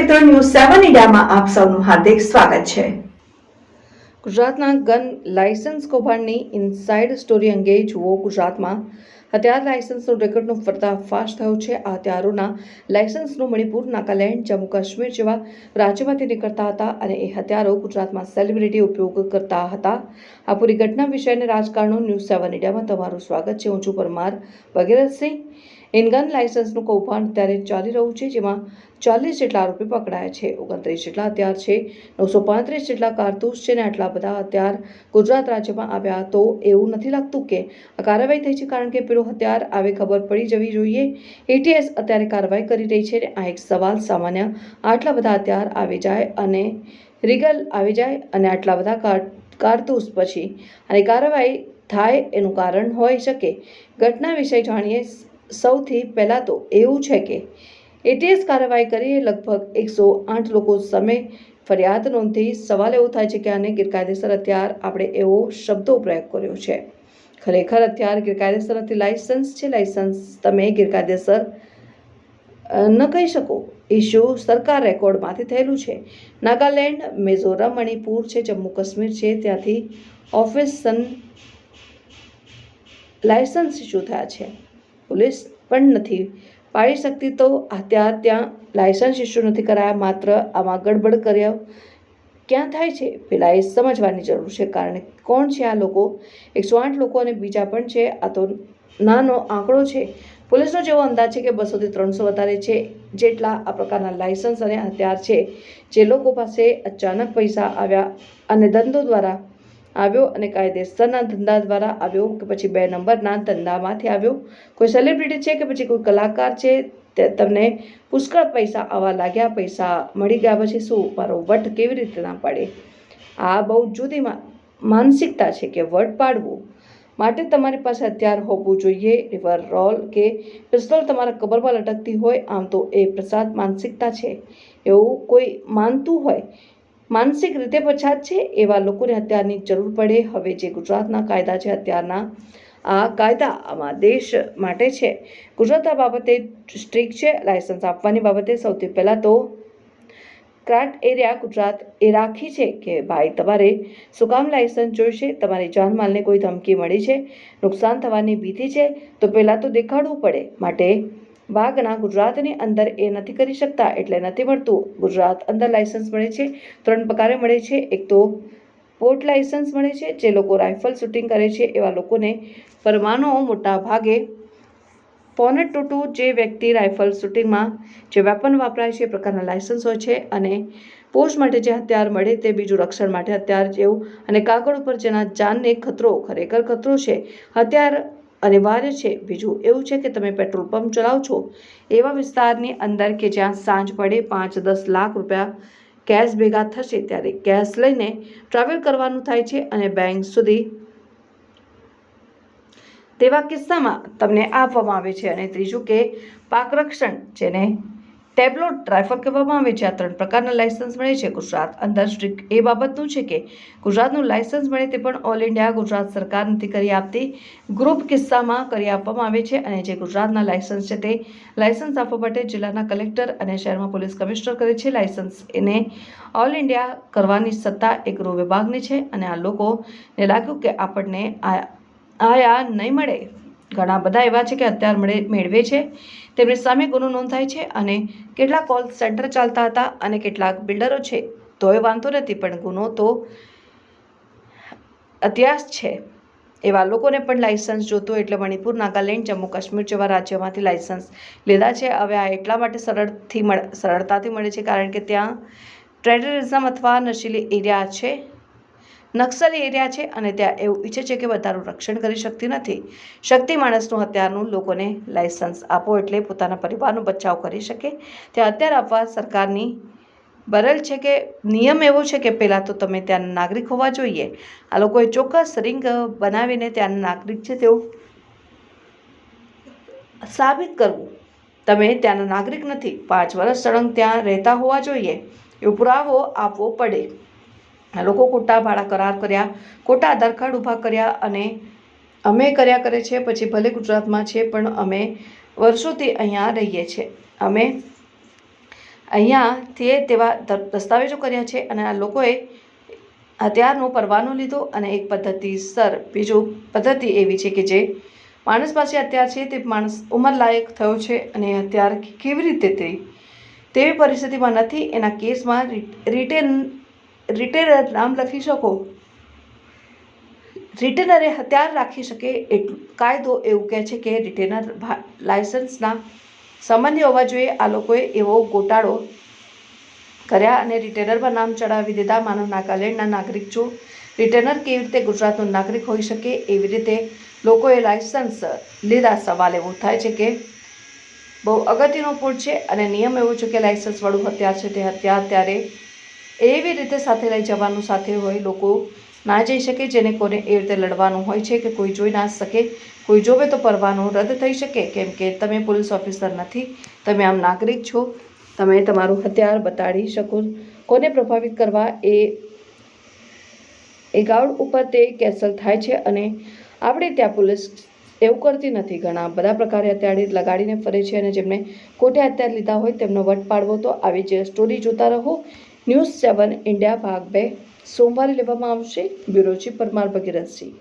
મિત્રો ન્યૂઝ સેવન ઇન્ડિયામાં આપ સૌનું હાર્દિક સ્વાગત છે. ગુજરાતના ગન લાયસન્સ કૌભાંડની ઇનસાઇડ સ્ટોરી અંગે જુઓ ગુજરાતમાં. હથિયાર લાયસન્સનું રેકોર્ડનો પર્દાફાશ થયો છે. આ હથિયારોના લાયસન્સનું મણિપુર, નાગાલેન્ડ, જમ્મુ કાશ્મીર જેવા રાજ્યમાંથી નીકળતા હતા અને એ હથિયારો ગુજરાતમાં સેલિબ્રિટી ઉપયોગ કરતા હતા. આ પૂરી ઘટના વિષયને રાજકારણો ન્યૂઝ સેવન ઇન્ડિયામાં તમારું સ્વાગત છે. હું છું પરમાર વગેરેસિંહ. ઇનગન લાયસન્સનું કૌભાંડ ત્યારે ચાલી રહ્યું છે, જેમાં ચાલીસ જેટલા આરોપી પકડાયા છે, ઓગણત્રીસ જેટલા હથિયાર છે, નવસો પાંત્રીસ જેટલા કારતૂસ છે ને આટલા બધા હથિયાર ગુજરાત રાજ્યમાં આવ્યા. તો એવું નથી લાગતું કે આ કાર્યવાહી થઈ છે, કારણ કે પેલું હથિયાર આવે ખબર પડી જવી જોઈએ. એટીએસ અત્યારે કાર્યવાહી કરી રહી છે આ એક સવાલ સામાન્ય આટલા બધા હથિયાર આવી જાય અને રીગલ આવી જાય અને આટલા બધા કાર કારતૂસ પછી અને કાર્યવાહી થાય એનું કારણ હોઈ શકે. ઘટના વિશે જાણીએ સૌથી પહેલાં તો એવું છે કે એટીએસ કાર્યવાહી કરી લગભગ એકસો આઠ લોકો સામે ફરિયાદ નોંધી સવાલ એવો થાય છે કે આને ગેરકાયદેસર હથિયાર આપણે એવો શબ્દો પ્રયોગ કર્યો છે. ખરેખર હથિયાર ગેરકાયદેસર નથી, લાયસન્સ છે, લાયસન્સ તમે ગેરકાયદેસર ન કહી શકો. ઇશ્યુ સરકાર રેકોર્ડમાંથી થયેલું છે. નાગાલેન્ડ, મિઝોરમ, મણિપુર છે, જમ્મુ કાશ્મીર છે, ત્યાંથી ઓફિસન લાયસન્સ ઇશ્યુ થયા છે. પોલીસ પણ નથી. પાડી શકતી તો ત્યાં ત્યાં લાયસન્સ ઇસ્યુ નથી કરાયા, માત્ર આમાં ગડબડ કર્યા. ક્યાં થાય છે? પેલા એ સમજવાની જરૂર છે, કારણ કોણ છે આ લોકો? એકસો આઠ લોકો અને બીજા પણ છે. આ તો નાનો આંકડો છે. પોલીસનો જેવો અંદાજ છે કે બસોથી ત્રણસો વધારે છે, જેટલા આ પ્રકારના લાયસન્સ અને હથિયાર છે. જે લોકો પાસે અચાનક પૈસા આવ્યા અને ધંધો દ્વારા આવ્યો અને કાયદેસરના ધંધા દ્વારા આવ્યો કે પછી બે નંબરના ધંધામાંથી આવ્યો. કોઈ સેલિબ્રિટી છે કે પછી કોઈ કલાકાર છે, તે તમને પુષ્કળ પૈસા આવવા લાગ્યા, પૈસા મળી ગયા પછી શું? મારો વટ કેવી રીતે ના પાડે? આ બહુ જુદી માનસિકતા છે કે વટ પાડવું. માટે તમારી પાસે હથિયાર હોવું જોઈએ. રિવર રોલ કે પિસ્તોલ તમારા કબરમાં લટકતી હોય, આમ તો એ પ્રસાદ માનસિકતા છે. એવું કોઈ માનતું હોય માનસિક રીતે પછાત છે એવા લોકોને અત્યારની જરૂર પડે. હવે જે ગુજરાતના કાયદા છે અત્યારના આ કાયદા આમાં દેશ માટે છે. ગુજરાત આ બાબતે સ્ટ્રિક છે, લાયસન્સ આપવાની બાબતે સૌથી પહેલાં તો ક્રાટ એરિયા ગુજરાત એ રાખી છે કે ભાઈ તમારે શું કામ લાયસન્સ જોઈશે? તમારી જાનમાલને કોઈ ધમકી મળી છે? નુકસાન થવાની ભીતિ છે? તો પહેલાં તો દેખાડવું પડે. માટે વાઘના ગુજરાતની અંદર એ નથી કરી શકતા એટલે નથી મળતું. ગુજરાત અંદર લાયસન્સ મળે છે, ત્રણ પ્રકારે મળે છે. એક તો પોર્ટ લાયસન્સ મળે છે, જે લોકો રાઇફલ શૂટિંગ કરે છે, એવા લોકોને પરવાનો મોટા ભાગે પોનેટ ટુ જે વ્યક્તિ રાઇફલ શૂટિંગમાં જે વેપન વપરાય છે, એ પ્રકારના લાયસન્સ હોય છે અને પોસ્ટ માટે જે હથિયાર મળે તે બીજું રક્ષણ માટે હથિયાર જેવું અને કાગળ ઉપર જેના જાનને ખતરો ખરેખર ખતરો છે. હથિયાર અનિવાર્ય છે, બીજું એવું છે કે તમે પેટ્રોલ પંપ ચલાવો છો એવા વિસ્તારની અંદર કે જ્યાં સાંજ પડે પાંચ દસ લાખ રૂપિયા કેશ ભેગા થશે ત્યારે કેશ લઈને ટ્રાવેલ કરવાનું થાય છે અને બેંક સુધી તેવા કિસ્સામાં તમને આપવામાં આવે છે. અને ત્રીજું કે પાક રક્ષણ જેને ટેબ્લોટ રાઇફલ કહેવામાં આવે છે. આ ત્રણ પ્રકારના લાયસન્સ મળે છે. ગુજરાત અંદર સ્ટ્રિક એ બાબતનું છે કે ગુજરાતનું લાયસન્સ મળે તે પણ ઓલ ઇન્ડિયા ગુજરાત સરકાર નથી કરી આપતી ગ્રુપ કિસ્સામાં કરી આપવામાં આવે છે અને જે ગુજરાતના લાયસન્સ છે તે લાયસન્સ આપવા માટે જિલ્લાના કલેક્ટર અને શહેરમાં પોલીસ કમિશનર કરે છે. લાયસન્સ એને ઓલ ઇન્ડિયા કરવાની સત્તા એ ગૃહ વિભાગની છે અને આ લોકોને લાગ્યું કે આપણને આ આયા નહીં મળે. ઘણા બધા એવા છે કે હથિયાર મળે, મેળવે છે. તેમની સામે ગુનો નોંધાય છે અને કેટલાક કોલ સેન્ટર ચાલતા હતા અને કેટલાક બિલ્ડરો છે, તો એ વાંધો નથી, પણ ગુનો તો અત્યાસ છે. એવા લોકોને પણ લાઇસન્સ જોતું એટલે મણિપુર, નાગાલેન્ડ, જમ્મુ કાશ્મીર જેવા રાજ્યોમાંથી લાઇસન્સ લીધા છે. હવે આ એટલા માટે સરળથી સરળતાથી મળે છે કારણ કે ત્યાં ટેરરિઝમ અથવા નશીલી એરિયા છે. નક્સલી એરિયા છે અને ત્યાં એવું ઈચ્છે છે કે બધાનું રક્ષણ કરી શકતી નથી. શક્તિ માણસનું હત્યારનું લોકોને લાયસન્સ આપો એટલે પોતાના પરિવારનો બચાવ કરી શકે. ત્યાં અત્યારે આપવા સરકારની બરલ છે કે નિયમ એવો છે કે પહેલાં તો તમે ત્યાંના નાગરિક હોવા જોઈએ. આ લોકોએ ચોક્કસ રિંગ બનાવીને ત્યાંના નાગરિક છે તેવું સાબિત કરવું. તમે ત્યાંના નાગરિક નથી. પાંચ વર્ષ સળંગ ત્યાં રહેતા હોવા જોઈએ. એવો પુરાવો આપવો પડે. લોકો ખોટા ભાડા કરાર કર્યા ખોટા આધાર કાર્ડ ઊભા કર્યા અને અમે કર્યા કરે છે, પછી ભલે ગુજરાતમાં છે, પણ અમે વર્ષોથી અહીંયા રહીએ છીએ. અમે અહીંયાથી તેવા દસ્તાવેજો કર્યા છે અને આ લોકોએ હથિયારનો પરવાનો લીધો અને એક પદ્ધતિસર બીજું પદ્ધતિ એવી છે કે જે માણસ પાસે હથિયાર છે, તે માણસ ઉંમરલાયક થયો છે અને અત્યાર કેવી રીતે તે, તેવી પરિસ્થિતિમાં નથી, એના કેસમાં રિટેન રિટેનર નામ લખી શકો? રિટેનરે હથિયાર રાખી શકે એટલું કાયદો એવું કહે છે કે રિટેનર ભા- લાયસન્સના સંબંધી હોવા જોઈએ. આ લોકોએ એવો ગોટાળો કર્યા અને રિટેનરમાં નામ ચડાવી દીધા. માનવ નાગાલેન્ડના નાગરિક છું. રિટેનર કેવી રીતે ગુજરાતનો નાગરિક હોઈ શકે? એવી રીતે લોકોએ લાયસન્સ લીધા. સવાલ એવો થાય છે કે બહુ અગત્યનો પોઈન્ટ છે અને નિયમ એવો છે કે લાયસન્સવાળું હથિયાર છે. તે હથિયાર ત્યારે એવી રીતે સાથે લઈ જવાનું સાથે હોય, લોકો ના જઈ શકે, જેને કોને એ રીતે લડવાનું હોય છે કે કોઈ જોઈ ના શકે, કોઈ જોવે તો પરવાનો રદ થઈ શકે. કેમ કે તમે પોલીસ ઓફિસર નથી, તમે આમ નાગરિક છો, તમે તમારું હથિયાર બતાડી શકો. કોને પ્રભાવિત કરવા એ એ ગાઉડ ઉપર તે કેન્સલ થાય છે અને આપણે ત્યાં પોલીસ એવું કરતી નથી. ઘણા બધા પ્રકારે હથિયાર લગાડીને ફરે છે અને જેમને ખોટે હથિયાર લીધા હોય તેમનો વટ પાડવો તો આવી જે સ્ટોરી જોતા રહો. ન્યૂઝ સેવન ઇન્ડિયા ભાગ બે સોમવારે લેવામાં આવશે. Bureau chief Parmar Bhagirathsinh.